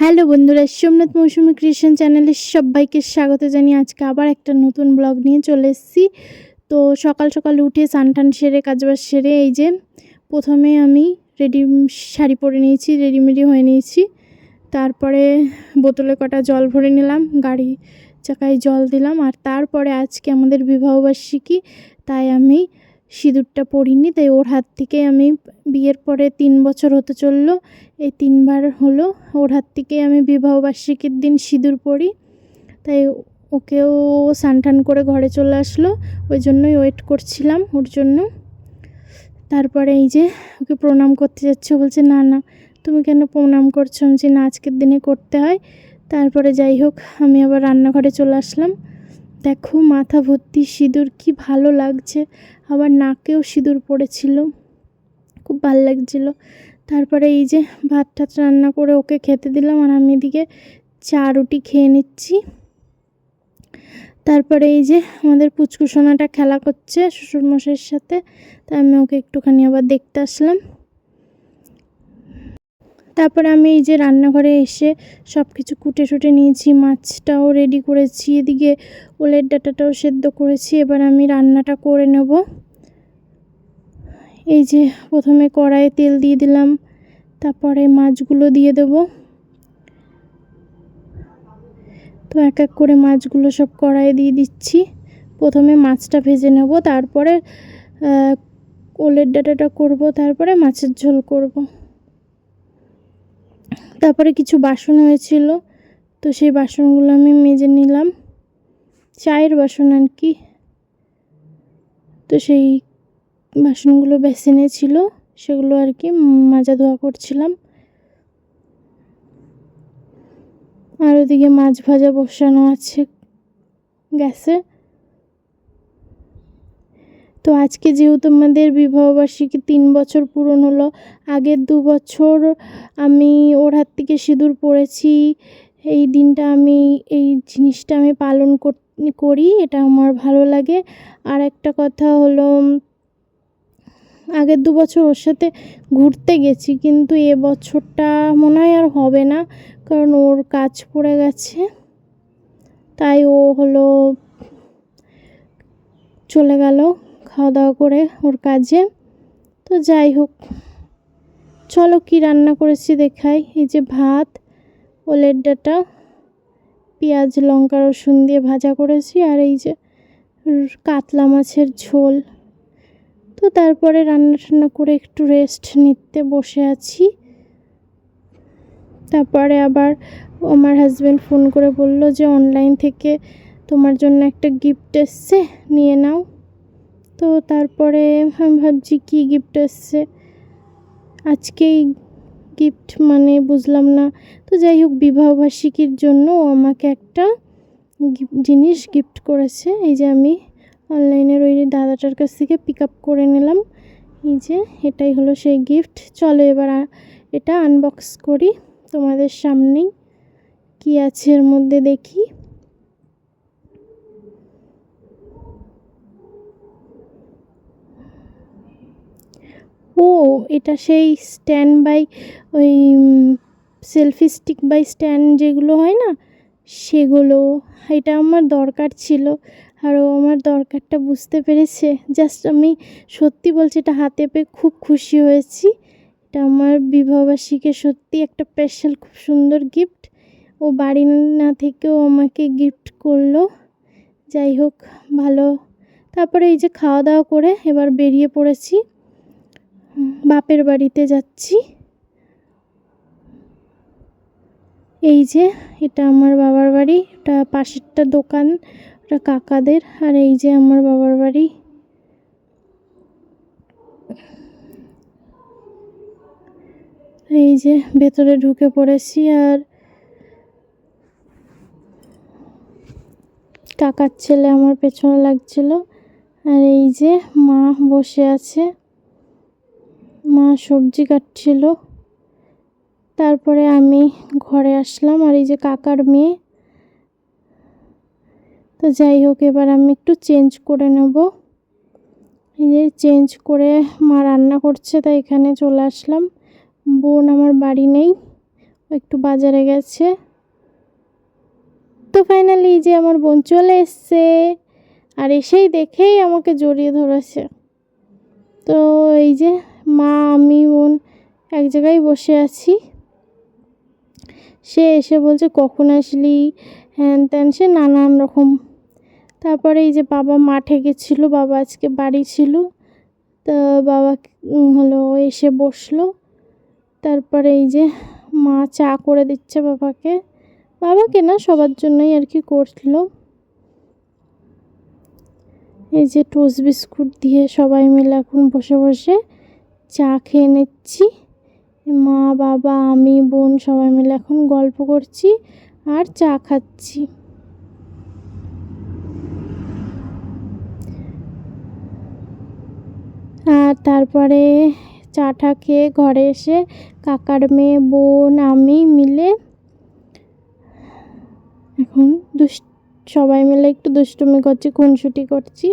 Hello বন্ধুরা, সোমনাথ মৌসুমী creation চ্যানেলে সবাইকে স্বাগত জানিয়ে আজকে আবার একটা নতুন ব্লগ নিয়ে চলে এসেছি। তো সকাল সকাল উঠে টান সেরে, কাজবাজ সেরে এই যে প্রথমে আমি রেডি শাড়ি পরে নিয়েছি, রেডিমেডি হয়ে নিয়েছি। তারপরে বোতলে কটা জল ভরে নিলাম, গাড়ি চাকায় জল দিলাম। আর তারপরে আজকে আমাদের বিবাহবার্ষিকী তাই আমি সিঁদুরটা পরিনি তাই ওর হাত থেকে আমি বিয়ের পরে তিন বছর হতে চলল। এই তিনবার হলো ওর হাত থেকে আমি বিবাহবার্ষিকীর দিন সিঁদুর পরি তাই ওকেও স্নান টান করে ঘরে চলে আসলো। ওই জন্যই ওয়েট করছিলাম ওর জন্য। তারপরে এই যে ওকে প্রণাম করতে যাচ্ছে বলছে না না তুমি কেন প্রণাম করছ? বলছি, না আজকের দিনে করতে হয়। তারপরে যাই হোক আমি আবার রান্নাঘরে চলে আসলাম। দেখো, মাথা ভর্তি সিঁদুর কি ভালো লাগছে। আবার নাকেও সিঁদুর পড়েছিল, খুব ভালো লাগছিল। তারপরে এই যে ভাত টাত রান্না করে ওকে খেতে দিলাম আর আমি এদিকে চা রুটি খেয়ে নিচ্ছি। তারপরে এই যে আমাদের পুচকুসোনাটা খেলা করছে শ্বশুরমশাইয়ের সাথে তাই আমি ওকে একটুখানি আবার দেখতে আসলাম। তারপরে আমি এই যে রান্নাঘরে এসে সব কিছু কুটে টুটে নিয়েছি, মাছটাও রেডি করেছি, এদিকে ওলের ডাটাটাও সেদ্ধ করেছি, এবার আমি রান্নাটা করে নেব। এই যে প্রথমে কড়াইয়ে তেল দিয়ে দিলাম, তারপরে মাছগুলো দিয়ে দেব। তো এক এক করে মাছগুলো সব কড়াইয়ে দিয়ে দিচ্ছি। প্রথমে মাছটা ভেজে নেব, তারপরে ওলের ডাটাটা করব, তারপরে মাছের ঝোল করব। তারপরে কিছু বাসন হয়েছিল, তো সেই বাসনগুলো আমি মেজে নিলাম। চায়ের বাসন আর কি। তো সেই বাসনগুলো বেসিনে ছিল, সেগুলো আর কি মাজা ধোয়া করছিলাম। আর ওদিকে মাছ ভাজা বসানো আছে গ্যাসে। তো আজকে যেহেতু আমাদের বিবাহবার্ষিকী তিন বছর পূরণ হলো, আগের দু বছর আমি ওর হাত থেকে সিঁদুর পরেছি এই দিনটা আমি, এই জিনিসটা আমি পালন কর- করি, এটা আমার ভালো লাগে। আর একটা কথা হলো, আগের দু বছর ওর সাথে ঘুরতে গেছি, কিন্তু এ বছরটা মনে হয় আর হবে না, কারণ ওর কাজ পড়ে গেছে। তাই ও হলো চলে গেল। খাওয়া দাওয়া করে ওর কাজে। তো যাই হোক, চলো কি রান্না করেছি দেখাই। এই যে ভাত, ওলের ডাটা, পেঁয়াজ, লঙ্কা, রসুন দিয়ে ভাজা করেছি। আর এই যে কাতলা মাছের ঝোল। তো তারপরে রান্না টান্না করে একটু রেস্ট নিতে বসে আছি। তারপরে আবার আমার হাজব্যান্ড ফোন করে বলল যে অনলাইন থেকে তোমার জন্য একটা গিফট এসছে, নিয়ে নাও। তো তারপরে আমি ভাবছি কী গিফট এসছে আজকেই গিফট মানে বুঝলাম না। তো যাই হোক, বিবাহবার্ষিকীর জন্য আমাকে একটা জিনিস গিফট করেছে। এই যে আমি অনলাইনের ওই দাদাটার কাছ থেকে পিক আপ করে নিলাম। এই যে এটাই হলো সেই গিফট চলো এবার এটা আনবক্স করি তোমাদের সামনেই। কি আছে এর মধ্যে দেখি। ও এটা সেই স্ট্যান্ড বাই ওই সেলফি স্টিক বাই স্ট্যান্ড যেগুলো হয় না, সেগুলো। এটা আমার দরকার ছিল, আর ও আমার দরকারটা বুঝতে পেরেছে। জাস্ট আমি সত্যি বলছি, এটা হাতে পেয়ে খুব খুশি হয়েছি। এটা আমার বিবাহবার্ষিকী সত্যি একটা স্পেশাল খুব সুন্দর গিফট ও বাড়ি না থেকেও আমাকে গিফট করল। যাই হোক, ভালো। তারপরে এই যে খাওয়া দাওয়া করে এবার বেরিয়ে পড়েছি। বাপের বাড়িতে যাচ্ছি। এই যে এটা আমার বাবার বাড়ি, এটা পাশেরটা দোকান ওটা কাকাদের, আর এই যে আমার বাবার বাড়ি। এই যে ভেতরে ঢুকে পড়েছি, আর কাকার ছেলে আমার পেছনে লাগছিল। আর এই যে মা বসে আছে। মা সবজি কাটছিল। তারপরে আমি ঘরে আসলাম আর এই যে কাকার মেয়ে। তো যাই হোক, এবার আমি একটু চেঞ্জ করে নেব। এই যে চেঞ্জ করে মা রান্না করছে, তাই এখানে চলে আসলাম। বোন আমার বাড়ি নেই একটু বাজারে গেছে। তো ফাইনালি এই যে আমার বোন চলে এসছে, আর এসেই দেখেই আমাকে জড়িয়ে ধরেছে। তো এই যে মা, আমি, বোন এক জায়গায় বসে আছি। সে এসে বলছে, কখন আসলি? হ্যান ত্যান, সে নানান রকম। তারপরে এই যে বাবা মাঠে গেছিল, বাবা আজকে বাড়ি ছিল। তো বাবা হলো এসে বসল। তারপরে এই যে মা চা করে দিচ্ছে বাবাকে। বাবাকে না সবার জন্যই আর কি করছিল এই যে টোস্ট বিস্কুট দিয়ে সবাই মিলে এখন বসে বসে চা খেয়ে নিচ্ছি। মা, বাবা, আমি, বোন সবাই মিলে এখন গল্প করছি আর চা খাচ্ছি। আর তারপরে চাটা খেয়ে ঘরে এসে কাকার মেয়ে, বোন, আমি মিলে এখন দুস সবাই মিলে একটু দুষ্টুমি করছি, খুনসুটি করছি।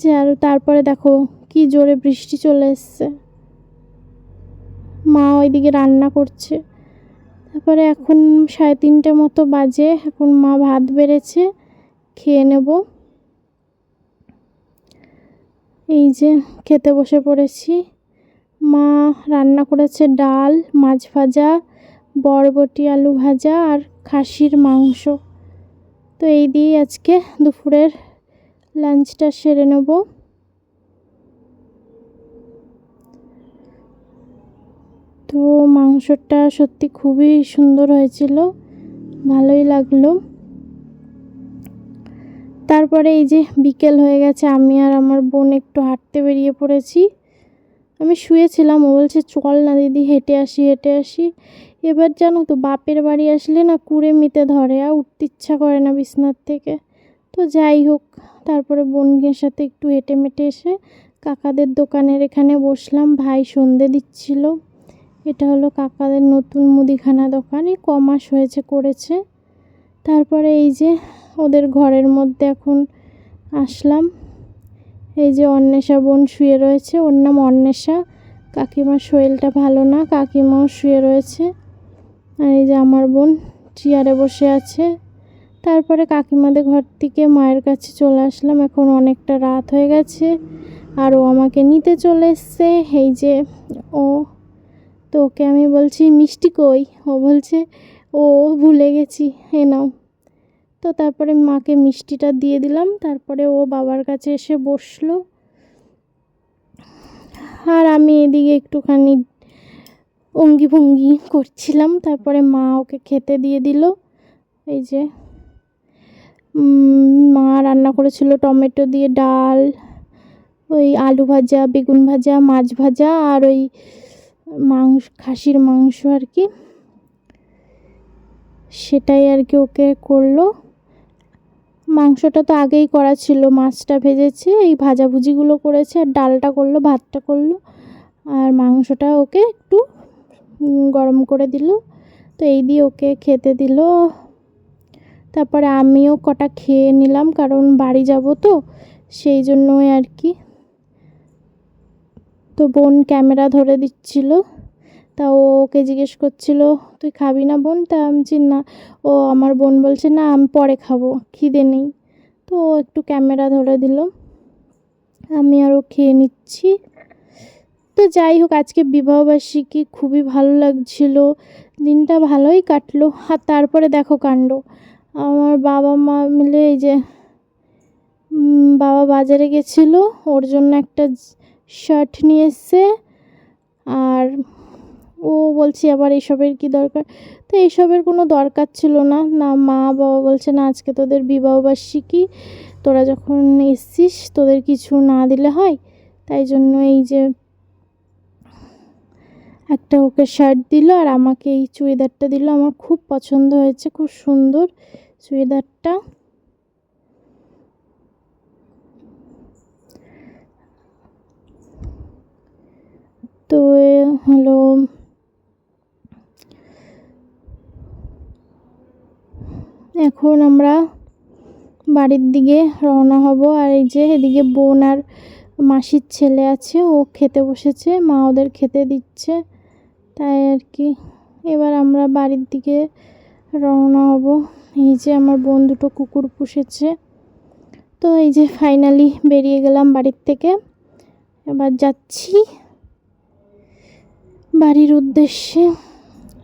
যে আর তারপরে দেখো কি জোরে বৃষ্টি চলে এসছে। মা ওইদিকে রান্না করছে। তারপরে এখন সাড়ে তিনটে মতো বাজে, এখন মা ভাত বেড়েছে, খেয়ে নেব। এই যে খেতে বসে পড়েছি। মা রান্না করেছে ডাল, মাছ ভাজা, বরবটি, আলু ভাজা আর খাসির মাংস। তো এই দিয়েই আজকে দুপুরের লাঞ্চটা সেরে নেব। তো মাংসটা সত্যি খুবই সুন্দর হয়েছিল, ভালোই লাগল। তারপরে এই যে বিকেল হয়ে গেছে, আমি আর আমার বোন একটু হাঁটতে বেরিয়ে পড়েছি। আমি শুয়েছিলাম, ও বলছে, চল না দিদি, হেঁটে আসি হেঁটে আসি। এবার জানো তো, বাপের বাড়ি আসলে না কুড়ে মিতে ধরে, আর উঠতে ইচ্ছা করে না বিছনার থেকে। তো যাই হোক, তারপরে বোনের সাথে একটু হেঁটে মেটে এসে কাকাদের দোকানের এখানে বসলাম, ভাই সন্ধে দিচ্ছিল। এটা হলো কাকাদের নতুন মুদিখানা দোকান এই ক মাস হয়েছে, করেছে। তারপরে এই যে ওদের ঘরের মধ্যে এখন আসলাম। এই যে অন্বেষা বোন শুয়ে রয়েছে, ওর নাম অন্বেষা। কাকিমার শরীরটা ভালো না, কাকিমাও শুয়ে রয়েছে। আর এই যে আমার বোন চেয়ারে বসে আছে। তারপরে কাকিমাদের ঘর থেকে মায়ের কাছে চলে আসলাম। এখন অনেকটা রাত হয়ে গেছে, আর ও আমাকে নিতে চলে এসছে। এই যে ও তো ওকে আমি বলছি, মিষ্টি কই? ও বলছে, ও, ভুলে গেছি, এ নাও। তো তারপরে মাকে মিষ্টিটা দিয়ে দিলাম, তারপরে ও বাবার কাছে এসে বসল। আর আমি এদিকে একটুখানি অঙ্গি ভঙ্গি করছিলাম, তারপরে মা ওকে খেতে দিয়ে দিল। এই যে মা রান্না করেছিল টমেটো দিয়ে ডাল, ওই আলু ভাজা, বেগুন ভাজা, মাছ ভাজা, আর ওই মাংস, খাসির মাংস আর কি, সেটাই আর কি ওকে করল। মাংসটা তো আগেই করা ছিল, মাছটা ভেজেছে, এই ভাজাভুজিগুলো করেছে, আর ডালটা করল, ভাতটা করল, আর মাংসটা ওকে একটু গরম করে দিল, তো এই দিয়ে ওকে খেতে দিল। তারপরে আমিও কটা খেয়ে নিলাম, কারণ বাড়ি যাব তো, সেই জন্যই আর কি। তো বোন ক্যামেরা ধরে দিচ্ছিল। তা ও ওকে জিজ্ঞেস করছিল, তুই খাবি না বোন? তা আমি বলছি, না। ও আমার বোন বলছে, না, আমি পরে খাব, খিদে নেই। তো ও একটু ক্যামেরা ধরে দিল। আমি আরও খেয়ে নিচ্ছি। তো যাই হোক, আজকে বিবাহবার্ষিকী খুবই ভালো লাগছিল। দিনটা ভালোই কাটলো। আর তারপরে দেখো কাণ্ড। আমার বাবা মা মিলে এই যে বাবা বাজারে গেছিল। ওর জন্য একটা শার্ট নিয়ে এসছে আর ও বলছি, আবার এইসবের কি দরকার? তো এইসবের কোনো দরকার ছিল না। না, মা বাবা বলছে, না, আজকে তোদের বিবাহবার্ষিকী তোরা যখন এসছিস, তোদের কিছু না দিলে হয়। তাই জন্য এই যে একটা ওকে শার্ট দিল আর আমাকে এই চুড়িদারটা দিল। আমার খুব পছন্দ হয়েছে, খুব সুন্দর চুড়িদারটা। তো হলো, এখন আমরা বাড়ির দিকে রওনা হব। আর এই যে এদিকে বোন আর মাসির ছেলে আছে, ও খেতে বসেছে, মা ওদের খেতে দিচ্ছে, তাই আর কি। এবার আমরা বাড়ির দিকে রওনা হব। এই যে আমার বোন দুটো কুকুর পুষেছে। তো এই যে ফাইনালি বেরিয়ে গেলাম বাড়ির থেকে। এবার যাচ্ছি। বাড়ির উদ্দেশ্যে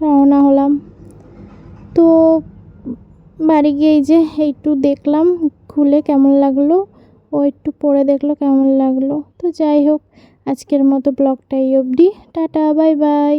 রওনা হলাম। তো বাড়ি গিয়ে যে একটু দেখলাম, খুলে কেমন লাগল, ও একটু পরে দেখল কেমন লাগল। তো যাই হোক, আজকের মতো ব্লগটা এই অবধি। Tata, bye bye.